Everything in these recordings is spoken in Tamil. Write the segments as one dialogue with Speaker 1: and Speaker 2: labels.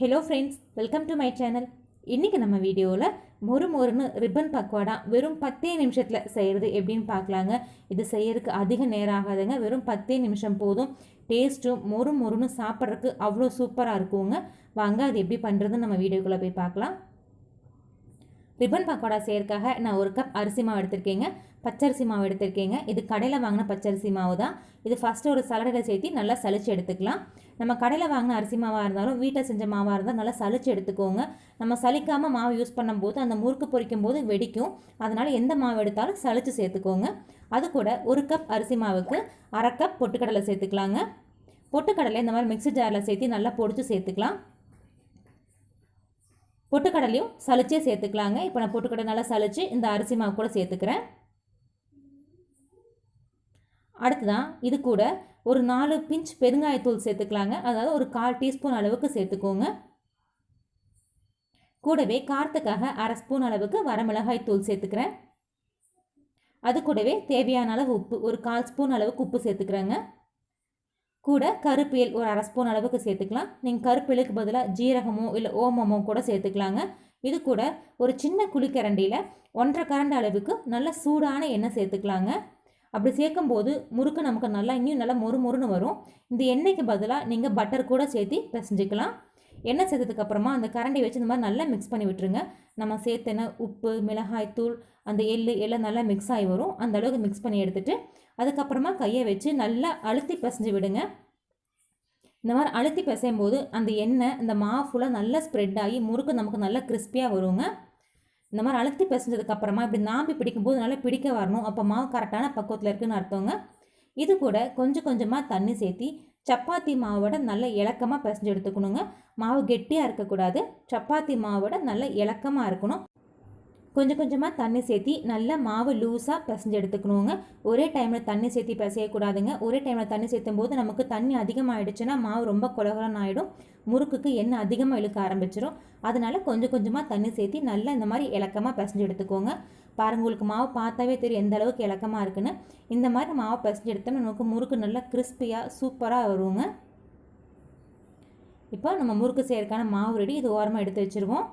Speaker 1: Hello friends welcome to my channel இன்றைக்கி நம்ம வீடியோவில் மொறு மொறுன்னு ரிப்பன் பக்வாடா வெறும் பத்தே நிமிஷத்தில் செய்கிறது எப்படின்னு பார்க்கலாங்க. இது செய்யறதுக்கு அதிக நேரம் ஆகாதுங்க. வெறும் பத்தே நிமிஷம் போதும். டேஸ்ட்டும் மொறு மொறுன்னு சாப்பிட்றதுக்கு அவ்வளோ சூப்பராக இருக்குங்க. வாங்க அது எப்படி பண்ணுறதுன்னு நம்ம வீடியோக்குள்ளே போய் பார்க்கலாம். ரிப்பன் பக்கோடா செய்யறதுக்காக நான் ஒரு கப் அரிசி மாவு எடுத்திருக்கேங்க. பச்சரிசி மாவு எடுத்திருக்கேங்க. இது கடையில் வாங்கின பச்சரிசி மாவு தான். இது ஃபஸ்ட்டு ஒரு சலடையில் சேர்த்து நல்லா சளிச்சு எடுத்துக்கலாம். நம்ம கடையில் வாங்கின அரிசி மாவாக இருந்தாலும் வீட்டில் செஞ்ச மாவாக இருந்தால் நல்லா சளிச்சு எடுத்துக்கோங்க. நம்ம சலிக்காமல் மாவு யூஸ் பண்ணும்போது அந்த முறுக்கு பொரிக்கும் போது வெடிக்கும். அதனால் எந்த மாவு எடுத்தாலும் சளிச்சு சேர்த்துக்கோங்க. அது கூட ஒரு கப் அரிசி மாவுக்கு அரை கப் பொட்டுக்கடலை சேர்த்துக்கலாங்க. பொட்டுக்கடலை இந்த மாதிரி மிக்ஸி ஜாரில் சேர்த்து நல்லா பொடிச்சு சேர்த்துக்கலாம். பொட்டுக்கடலையும் சளிச்சே சேர்த்துக்கலாங்க. இப்போ நான் பொட்டுக்கடலை நல்லா சளிச்சு இந்த அரிசி மாவு கூட சேர்த்துக்கிறேன். அடுத்ததான் இது கூட ஒரு நாலு பிஞ்ச் பெருங்காயத்தூள் சேர்த்துக்கலாங்க. அதாவது ஒரு கால் டீஸ்பூன் அளவுக்கு சேர்த்துக்கோங்க. கூடவே காரத்துக்காக அரை ஸ்பூன் அளவுக்கு வரமிளகாய் தூள் சேர்த்துக்கிறேன். அது கூடவே தேவையான அளவு உப்பு ஒரு கால் ஸ்பூன் அளவுக்கு உப்பு சேர்த்துக்கிறேங்க. கூட கருப்பியல் ஒரு அரை ஸ்பூன் அளவுக்கு சேர்த்துக்கலாம். நீங்கள் கருப்பியலுக்கு பதிலாக ஜீரகமோ இல்லை ஓமமோ கூட சேர்த்துக்கலாங்க. இது கூட ஒரு சின்ன குழிக்கரண்டியில் ஒன்றரை கரண்ட் அளவுக்கு நல்ல சூடான எண்ணெய் சேர்த்துக்கலாங்க. அப்படி சேர்க்கும்போது முறுக்கு நமக்கு நல்லா இன்னும் நல்லா மொறு மொறுன்னு வரும். இந்த எண்ணெய்க்கு பதிலாக நீங்கள் பட்டர் கூட சேர்த்து பிசைஞ்சிக்கலாம். எண்ணெய் சேர்த்ததுக்கப்புறமா அந்த கரண்டி வச்சு இந்த மாதிரி நல்லா மிக்ஸ் பண்ணி விட்டுருங்க. நம்ம சேர்த்தன உப்பு மிளகாய் தூள் அந்த எள்ளு எல்லாம் நல்லா மிக்ஸ் ஆகி வரும். அந்த அளவுக்கு மிக்ஸ் பண்ணி எடுத்துகிட்டு அதுக்கப்புறமா கையை வச்சு நல்லா அழுத்தி பிசைஞ்சு விடுங்க. இந்த மாதிரி அழுத்தி பிசையும் போது அந்த எண்ணெய் இந்த மாவு ஃபுல்லாக நல்லா ஸ்ப்ரெட் ஆகி முறுக்கு நமக்கு நல்லா கிறிஸ்பியாக வருங்க. இந்த மாதிரி அழுத்தி பிசைஞ்சதுக்கப்புறமா இப்படி நாம்பி பிடிக்கும்போது நல்லா பிடிக்க வரணும். அப்போ மாவு கரெக்டான பக்குவத்தில் இருக்குதுன்னு அர்த்தங்க. இது கூட கொஞ்சம் கொஞ்சமாக தண்ணி சேர்த்தி சப்பாத்தி மாவோட நல்ல இலக்கமாக பிசைஞ்சு எடுத்துக்கணுங்க. மாவு கெட்டியாக இருக்கக்கூடாது. சப்பாத்தி மாவோட நல்ல இலக்கமாக இருக்கணும். கொஞ்சம் கொஞ்சமாக தண்ணி சேர்த்தி நல்லா மாவு லூஸாக பிசைஞ்சு எடுத்துக்கணுங்க. ஒரே டைமில் தண்ணி சேர்த்தி பிசையக்கூடாதுங்க ஒரே டைமில் தண்ணி சேர்த்தும் போது நமக்கு தண்ணி அதிகமாகிடுச்சுன்னா மாவு ரொம்ப குலகுலன்னு ஆகிடும் முறுக்குக்கு எண்ணெய் அதிகமாக இழுக்க ஆரம்பிச்சிடும் அதனால் கொஞ்சம் கொஞ்சமாக தண்ணி சேர்த்தி நல்லா இந்த மாதிரி இலக்கமாக பிசைஞ்சு எடுத்துக்கோங்க. பாருங்கள் உங்களுக்கு மாவு பார்த்தாவே தெரியும் எந்த அளவுக்கு இலக்கமாக இருக்குன்னு. இந்த மாதிரி மாவு பிசைஞ்சு எடுத்தோம்னா நமக்கு முறுக்கு நல்லா கிறிஸ்பியாக சூப்பராக வருவோங்க இப்போ நம்ம முறுக்கு செய்யறதுக்கான மாவு ரெடி இது ஓரமாக எடுத்து வச்சுருவோம்.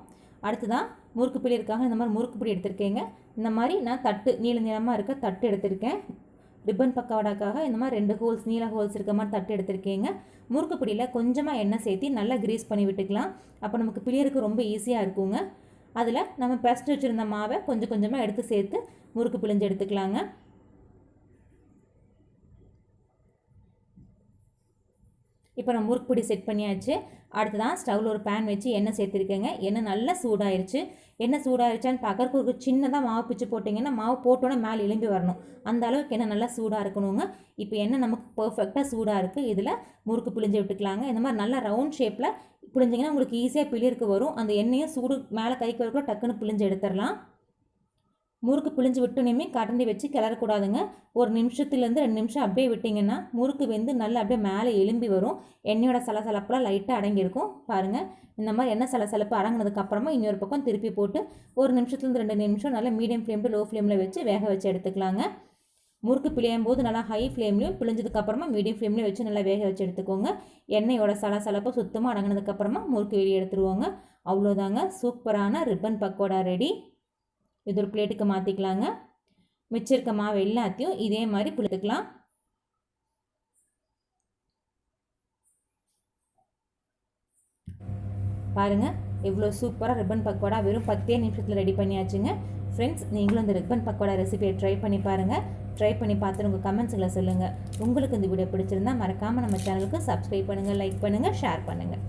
Speaker 1: அடுத்ததான் முறுக்கு பிடிக்கிறதுக்காக இந்த மாதிரி முறுக்கு பிடி எடுத்திருக்கேங்க. இந்த மாதிரி நான் தட்டு நீள நீளமாக இருக்க தட்டு எடுத்திருக்கேன். ரிப்பன் பக்கவாடாக்காக இந்த மாதிரி ரெண்டு ஹோல்ஸ் நீல ஹோல்ஸ் இருக்க மாதிரி தட்டு எடுத்திருக்கேங்க. முறுக்கு பிடியில் கொஞ்சமாக எண்ணெய் சேர்த்தி நல்லா கிரீஸ் பண்ணி விட்டுக்கலாம். அப்போ நமக்கு பிழியறதுக்கு ரொம்ப ஈஸியாக இருக்குங்க. அதில் நம்ம பெஸ்ட் வச்சுருந்த மாவை கொஞ்சம் கொஞ்சமாக எடுத்து சேர்த்து முறுக்கு பிழிஞ்சு எடுத்துக்கலாங்க. இப்போ நம்ம முறுக்கு பிடி செட் பண்ணியாச்சு. அடுத்ததான் ஸ்டவ்வில் ஒரு பேன் வச்சு எண்ணெய் சேர்த்துருக்கேங்க. எண்ணெய் நல்லா சூடாயிருச்சு. எண்ணெய் சூடாயிருச்சான்னு பார்க்கறக்கு ஒரு சின்னதாக மாவு பிச்சு போட்டிங்கன்னா மாவு போட்டோன்னே மேலே எலும்பி வரணும். அந்த அளவுக்கு எண்ணெய் நல்லா சூடாக இருக்கணுங்க. இப்போ எண்ணெய் நமக்கு பர்ஃபெக்டாக சூடாக இருக்குது இதில் முறுக்கு பிழிஞ்சு விட்டுக்கலாங்க. இந்த மாதிரி நல்லா ரவுண்ட் ஷேப்பில் பிழிஞ்சிங்கன்னா உங்களுக்கு ஈஸியாக பிழியிருக்கு வரும். அந்த எண்ணெயும் சூடு மேலே கைக்கு வரக்குள்ள டக்குன்னு பிழிஞ்சு எடுத்துடலாம் முறுக்கு பிழிஞ்சு விட்டுனையுமே கரண்டி வச்சு கிளறக்கூடாதுங்க. ஒரு நிமிஷத்துலேருந்து ரெண்டு நிமிஷம் அப்படியே விட்டிங்கன்னா முறுக்கு வெந்து நல்லா அப்படியே மேலே எலும்பி வரும். எண்ணெயோட சலசலப்பெல்லாம் லைட்டாக அடங்கியிருக்கும். பாருங்கள் இந்த மாதிரி எண்ணெய் சலசலப்பு அடங்கினதுக்கப்புறமா இன்னொரு பக்கம் திருப்பி போட்டு ஒரு நிமிஷத்துலேருந்து ரெண்டு நிமிஷம் நல்லா மீடியம் ஃப்ளேம் லோ ஃப்ளேமில் வச்சு வேக வச்சு எடுத்துக்கலாங்க. முறுக்கு பிழையும் போது நல்லா ஹை ஃப்ளேம்லையும் பிழிஞ்சதுக்கப்புறமா மீடியம் ஃப்ளேம்லையும் வச்சு நல்லா வேக வச்சு எடுத்துக்கோங்க. எண்ணெயோட சலசலப்பு சுத்தமாக அடங்கினதுக்கப்புறமா முறுக்கு வெளியே எடுத்துருவோங்க. அவ்வளோதாங்க. சூப்பரான ரிப்பன் பக்கோடா ரெடி. இது ஒரு பிளேட்டுக்கு மாற்றிக்கலாங்க மிச்சம் இருக்க மாவு எல்லாத்தையும் இதே மாதிரி புளித்துக்கலாம். பாருங்கள் எவ்வளோ சூப்பராக ரிப்பன் பக்கோடா வெறும் பத்தே நிமிஷத்தில் ரெடி பண்ணியாச்சுங்க. ஃப்ரெண்ட்ஸ் நீங்களும் இந்த ரிப்பன் பக்கோடா ரெசிபியை ட்ரை பண்ணி பாருங்கள் ட்ரை பண்ணி பார்த்துட்டு உங்கள் கமெண்ட்ஸில் சொல்லுங்கள் உங்களுக்கு இந்த வீடியோ பிடிச்சிருந்தா மறக்காமல் நம்ம சேனலுக்கு சப்ஸ்கிரைப் பண்ணுங்கள் லைக் பண்ணுங்கள் ஷேர் பண்ணுங்கள்